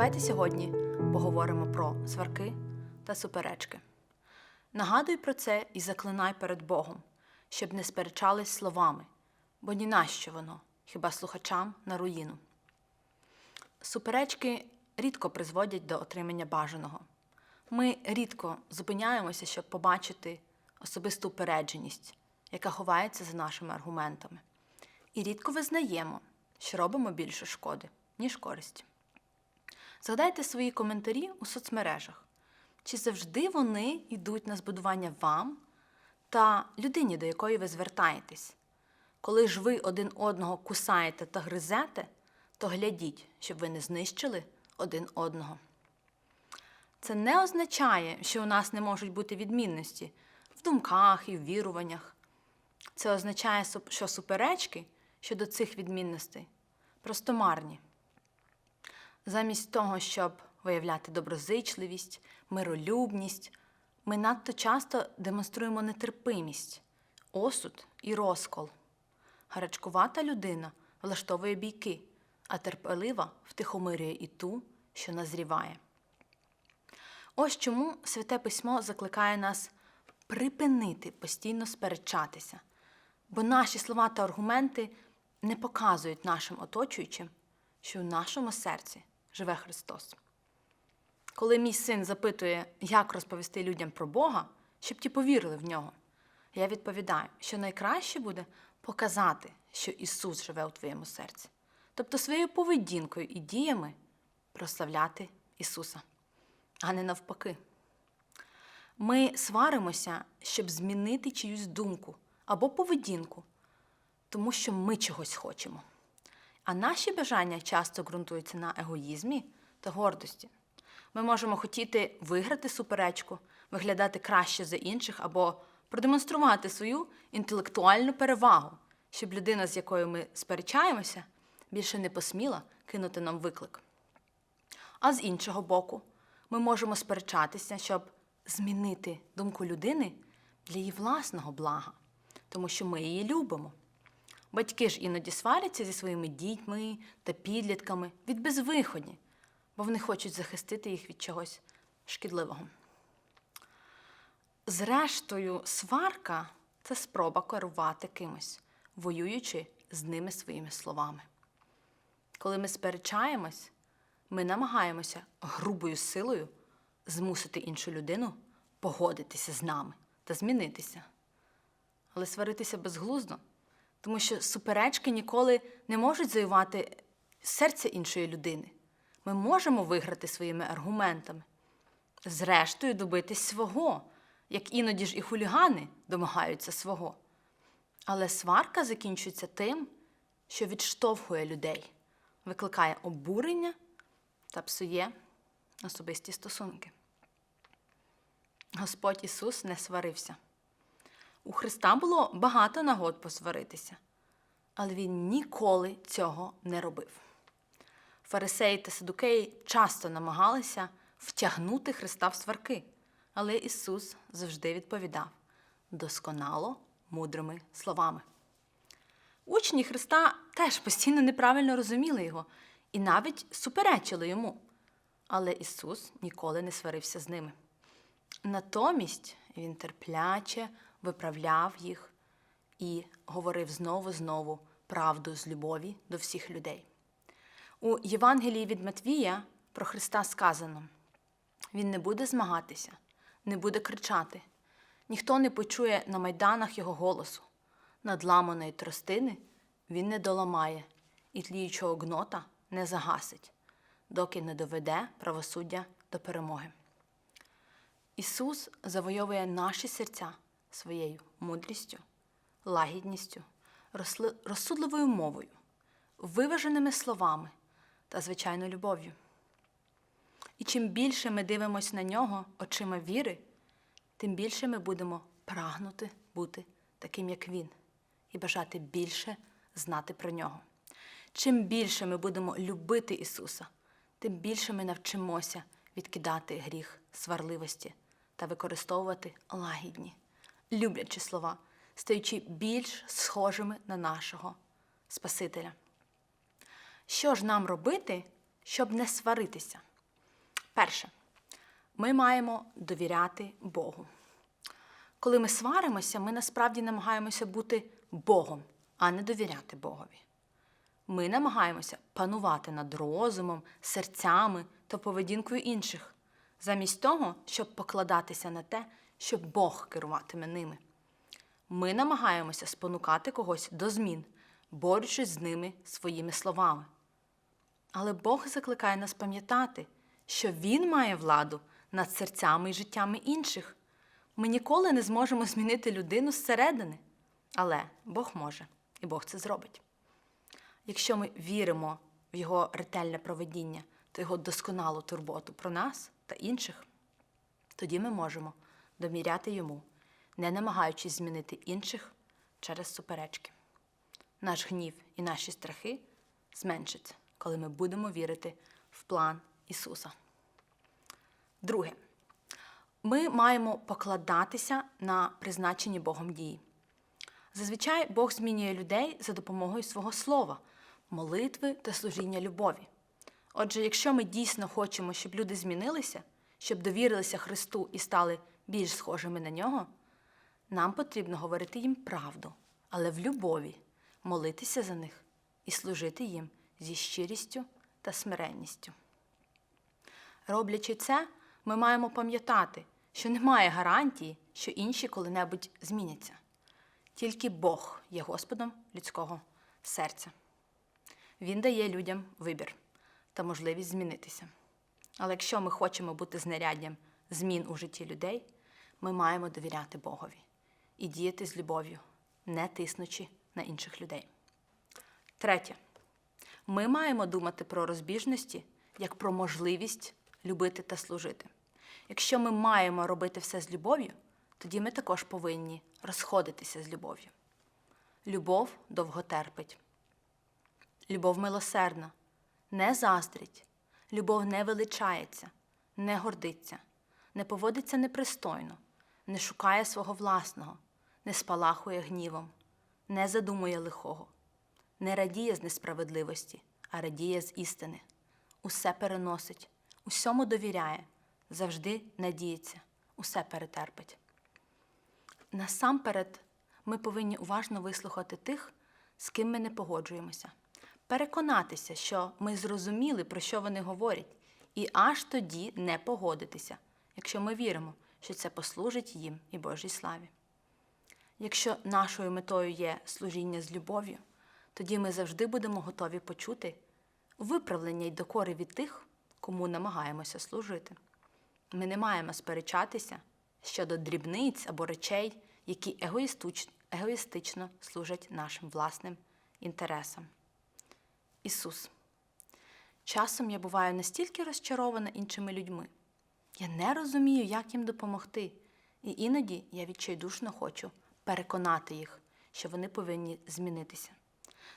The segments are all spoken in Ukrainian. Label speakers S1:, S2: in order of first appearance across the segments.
S1: Давайте сьогодні поговоримо про сварки та суперечки. Нагадуй про це і заклинай перед Богом, щоб не сперечались словами, бо ні нащо воно, хіба слухачам на руїну. Суперечки рідко призводять до отримання бажаного. Ми рідко зупиняємося, щоб побачити особисту упередженість, яка ховається за нашими аргументами. І рідко визнаємо, що робимо більше шкоди, ніж користі. Згадайте свої коментарі у соцмережах. Чи завжди вони йдуть на збудування вам та людині, до якої ви звертаєтесь? Коли ж ви один одного кусаєте та гризете, то глядіть, щоб ви не знищили один одного. Це не означає, що у нас не можуть бути відмінності в думках і в віруваннях. Це означає, що суперечки щодо цих відмінностей просто марні. Замість того, щоб виявляти доброзичливість, миролюбність, ми надто часто демонструємо нетерпимість, осуд і розкол. Гарячкувата людина влаштовує бійки, а терпелива втихомирює і ту, що назріває. Ось чому Святе Письмо закликає нас припинити постійно сперечатися, бо наші слова та аргументи не показують нашим оточуючим, що в нашому серці живе Христос. Коли мій син запитує, як розповісти людям про Бога, щоб ті повірили в нього, я відповідаю, що найкраще буде показати, що Ісус живе у твоєму серці, тобто своєю поведінкою і діями прославляти Ісуса, а не навпаки. Ми сваримося, щоб змінити чиюсь думку або поведінку, тому що ми чогось хочемо. А наші бажання часто ґрунтуються на егоїзмі та гордості. Ми можемо хотіти виграти суперечку, виглядати краще за інших або продемонструвати свою інтелектуальну перевагу, щоб людина, з якою ми сперечаємося, більше не посміла кинути нам виклик. А з іншого боку, ми можемо сперечатися, щоб змінити думку людини для її власного блага, тому що ми її любимо. Батьки ж іноді сваряться зі своїми дітьми та підлітками від безвиходні, бо вони хочуть захистити їх від чогось шкідливого. Зрештою, сварка це спроба керувати кимось, воюючи з ними своїми словами. Коли ми сперечаємось, ми намагаємося грубою силою змусити іншу людину погодитися з нами та змінитися. Але сваритися безглуздо, тому що суперечки ніколи не можуть завоювати серце іншої людини. Ми можемо виграти своїми аргументами, зрештою добитись свого, як іноді ж і хулігани домагаються свого. Але сварка закінчується тим, що відштовхує людей, викликає обурення та псує особисті стосунки. Господь Ісус не сварився. У Христа було багато нагод посваритися, але Він ніколи цього не робив. Фарисеї та садукеї часто намагалися втягнути Христа в сварки, але Ісус завжди відповідав досконало мудрими словами. Учні Христа теж постійно неправильно розуміли його і навіть суперечили йому. Але Ісус ніколи не сварився з ними. Натомість Він терпляче виправляв їх і говорив знову знову правду з любові до всіх людей. У Євангелії від Матвія про Христа сказано: Він не буде змагатися, не буде кричати, ніхто не почує на майданах його голосу, надламаної тростини він не доламає і тліючого гнота не загасить, доки не доведе правосуддя до перемоги. Ісус завойовує наші серця своєю мудрістю, лагідністю, розсудливою мовою, виваженими словами та, звичайно, любов'ю. І чим більше ми дивимося на нього очима віри, тим більше ми будемо прагнути бути таким, як Він, і бажати більше знати про нього. Чим більше ми будемо любити Ісуса, тим більше ми навчимося відкидати гріх сварливості та використовувати лагідні, люблячі слова, стаючи більш схожими на нашого Спасителя. Що ж нам робити, щоб не сваритися? Перше, ми маємо довіряти Богу. Коли ми сваримося, ми насправді намагаємося бути Богом, а не довіряти Богові. Ми намагаємося панувати над розумом, серцями та поведінкою інших, замість того, щоб покладатися на те, щоб Бог керуватиме ними. Ми намагаємося спонукати когось до змін, борючись з ними своїми словами. Але Бог закликає нас пам'ятати, що Він має владу над серцями і життями інших. Ми ніколи не зможемо змінити людину зсередини, але Бог може, і Бог це зробить. Якщо ми віримо в Його ретельне проведіння та Його досконалу турботу про нас та інших, тоді ми можемо доміряти йому, не намагаючись змінити інших через суперечки. Наш гнів і наші страхи зменшаться, коли ми будемо вірити в план Ісуса. Друге, ми маємо покладатися на призначені Богом дії. Зазвичай Бог змінює людей за допомогою свого слова, молитви та служіння любові. Отже, якщо ми дійсно хочемо, щоб люди змінилися, щоб довірилися Христу і стали більш схожими на нього, нам потрібно говорити їм правду, але в любові, молитися за них і служити їм зі щирістю та смиренністю. Роблячи це, ми маємо пам'ятати, що немає гарантії, що інші коли-небудь зміняться. Тільки Бог є Господом людського серця. Він дає людям вибір та можливість змінитися. Але якщо ми хочемо бути знаряддям змін у житті людей, ми маємо довіряти Богові і діяти з любов'ю, не тиснучи на інших людей. Третє. Ми маємо думати про розбіжності як про можливість любити та служити. Якщо ми маємо робити все з любов'ю, тоді ми також повинні розходитися з любов'ю. Любов довго терпить. Любов милосердна, не заздрить, любов не величається, не гордиться, не поводиться непристойно, не шукає свого власного, не спалахує гнівом, не задумує лихого, не радіє з несправедливості, а радіє з істини. Усе переносить, усьому довіряє, завжди надіється, усе перетерпить. Насамперед, ми повинні уважно вислухати тих, з ким ми не погоджуємося, переконатися, що ми зрозуміли, про що вони говорять, і аж тоді не погодитися, якщо ми віримо, що це послужить їм і Божій славі. Якщо нашою метою є служіння з любов'ю, тоді ми завжди будемо готові почути виправлення й докори від тих, кому намагаємося служити. Ми не маємо сперечатися щодо дрібниць або речей, які егоїстично служать нашим власним інтересам. Ісус. Часом я буваю настільки розчарована іншими людьми. Я не розумію, як їм допомогти, і іноді я відчайдушно хочу переконати їх, що вони повинні змінитися.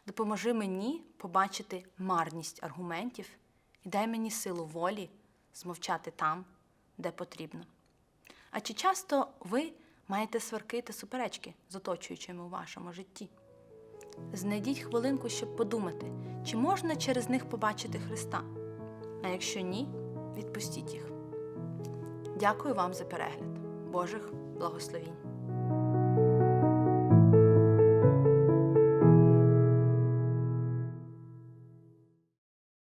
S1: Допоможи мені побачити марність аргументів і дай мені силу волі змовчати там, де потрібно. А чи часто ви маєте сварки та суперечки з оточуючими у вашому житті? Знайдіть хвилинку, щоб подумати, чи можна через них побачити Христа. А якщо ні, відпустіть їх. Дякую вам за перегляд. Божих благословінь!